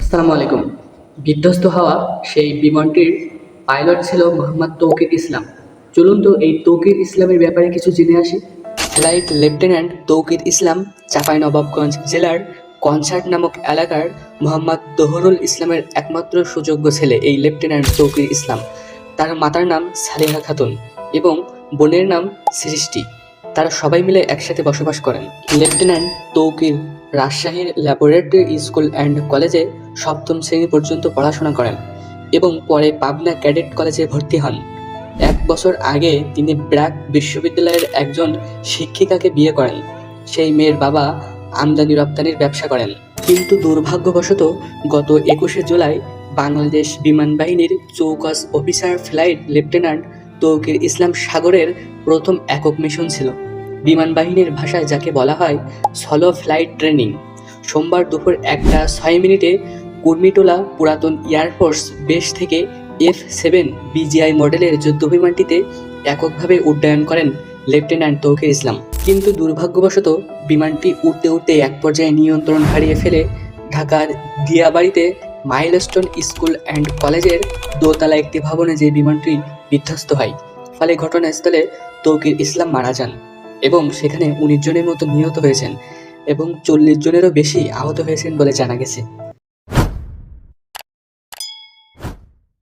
আসসালামু বিধ্বস্ত হওয়া সেই বিমানটির পাইলট ছিল মোহাম্মদ তৌকির ইসলাম। চলুন তো এই তৌকির ইসলামের ব্যাপারে কিছু জেনে আসি। ফ্লাইট লেফটেন্যান্ট তৌকির ইসলাম চাঁপাইনবাবগঞ্জ জেলার কনসার্ট নামক এলাকার মোহাম্মদ তহরুল ইসলামের একমাত্র সুযোগ্য ছেলে এই লেফটেন্যান্ট তৌকির ইসলাম। তার মাতার নাম সালেহা খাতুন এবং বোনের নাম সৃষ্টি। তারা সবাই মিলে একসাথে বসবাস করেন। লেফটেন্যান্ট তৌকির রাজশাহীর ল্যাবরেটরি স্কুল অ্যান্ড কলেজে সপ্তম শ্রেণি পর্যন্ত পড়াশোনা করেন এবং পরে পাবনা ক্যাডেট কলেজে ভর্তি হন। এক বছর আগে তিনি ব্র্যাক বিশ্ববিদ্যালয়ের একজন শিক্ষিকাকে বিয়ে করেন। সেই মেয়ের বাবা আমদানি রপ্তানির ব্যবসা করেন। কিন্তু দুর্ভাগ্যবশত গত একুশে জুলাই বাংলাদেশ বিমান বাহিনীর চৌকাস officer flight lieutenant Tauqir Islam সাগরের প্রথম একক মিশন ছিল। বিমান বাহিনীর ভাষায় যাকে বলা হয় সলো ফ্লাইট ট্রেনিং। সোমবার দুপুর একটা ছয় মিনিটে কুর্মিটোলা পুরাতন এয়ারফোর্স বেস থেকে এফ সেভেন বিজিআই মডেলের যুদ্ধবিমানটিতে এককভাবে উড্ডয়ন করেন লেফটেন্যান্ট তৌকির ইসলাম। কিন্তু দুর্ভাগ্যবশত বিমানটি উঠতে উঠতে এক পর্যায়ে নিয়ন্ত্রণ হারিয়ে ফেলে ঢাকার দিয়াবাড়িতে মাইলস্টোন স্কুল অ্যান্ড কলেজের দোতলা একটি ভবনে যে বিমানটি বিধ্বস্ত হয়। ফলে ঘটনাস্থলে তৌকির ইসলাম মারা যান এবং সেখানে উনিশ জনের মতো নিহত হয়েছেন এবং চল্লিশ জনেরও বেশি আহত হয়েছেন বলে জানা গেছে।